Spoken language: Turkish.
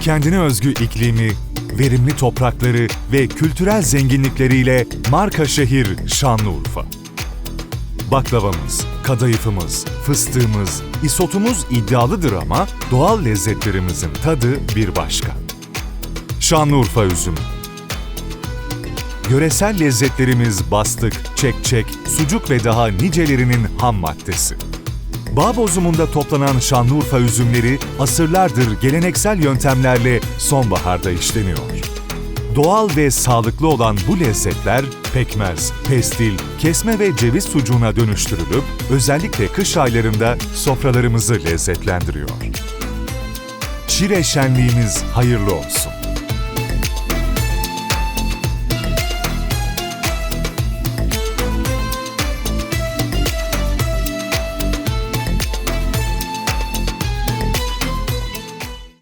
kendine özgü iklimi, verimli toprakları ve kültürel zenginlikleriyle marka şehir Şanlıurfa. Baklavamız, kadayıfımız, fıstığımız, isotumuz iddialıdır ama doğal lezzetlerimizin tadı bir başka. Şanlıurfa üzümü. Yöresel lezzetlerimiz bastık, çekçek, sucuk ve daha nicelerinin ham maddesi. Bağ bozumunda toplanan Şanlıurfa üzümleri asırlardır geleneksel yöntemlerle sonbaharda işleniyor. Doğal ve sağlıklı olan bu lezzetler pekmez, pestil, kesme ve ceviz sucuğuna dönüştürülüp özellikle kış aylarında sofralarımızı lezzetlendiriyor. Şire şenliğimiz hayırlı olsun.